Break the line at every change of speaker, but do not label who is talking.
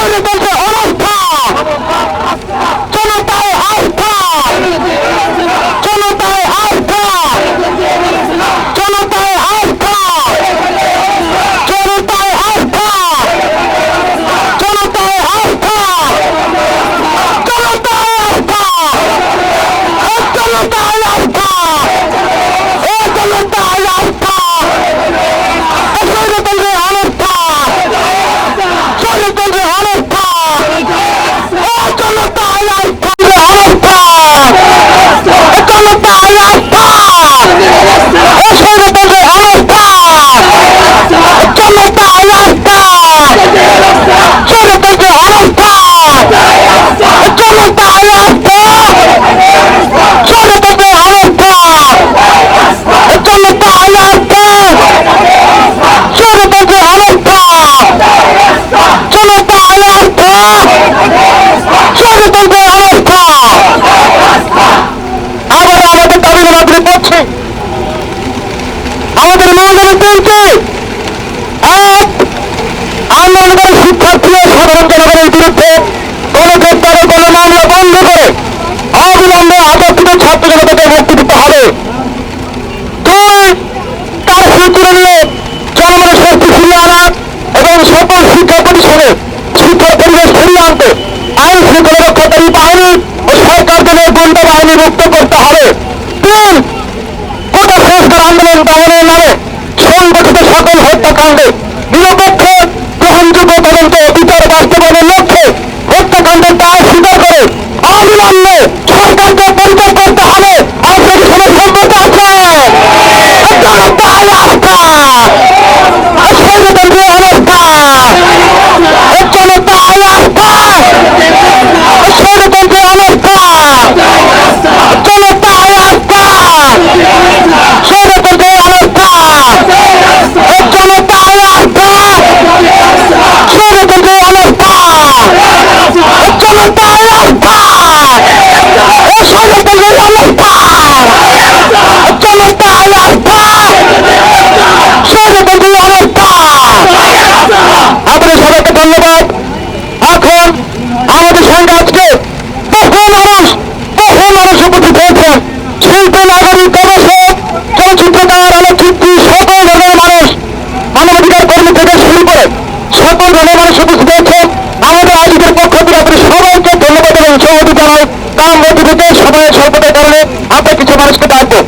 Corre, corre, আমাদের মালদাবাসীদেরকে এক আন্দোলনের শিক্ষার্থী সাধারণ জনগণের বিরুদ্ধে কলেজের গ্রেপ্তার কোনো মামলা বন্ধ করে অবিলম্বে আটককৃত ছাত্র জনতাকে মুক্তি দিতে হবে। দুই তার শিক্ষা নিয়ে জনগণের শক্তি ফিরিয়ে আনা এবং সকল শিক্ষা প্রতিষ্ঠানে শিক্ষার পরিবেশ ফিরিয়ে আনতে আইন শৃঙ্খলা রক্ষাকারী বাহিনী ও সরকার থেকে গুন্ডা বাহিনী মুক্ত করতে হবে। হত্যাকাণ্ডে নিরপেক্ষ গ্রহণযোগ্য তদন্ত বিচার শিল্প নাগরিক গবেষক চলচ্চিত্রকার আলোকচিত্রী সকল মানুষ মানবাধিকার কর্মী থেকে শুরু করে সকল ধরনের আমাদের আয়োজকের পক্ষ থেকে আপনাদের সবাইকে ধন্যবাদ এবং সহযোগিতা জানাই। তার কারণে আমরা কিছু মানুষকে ডাকবো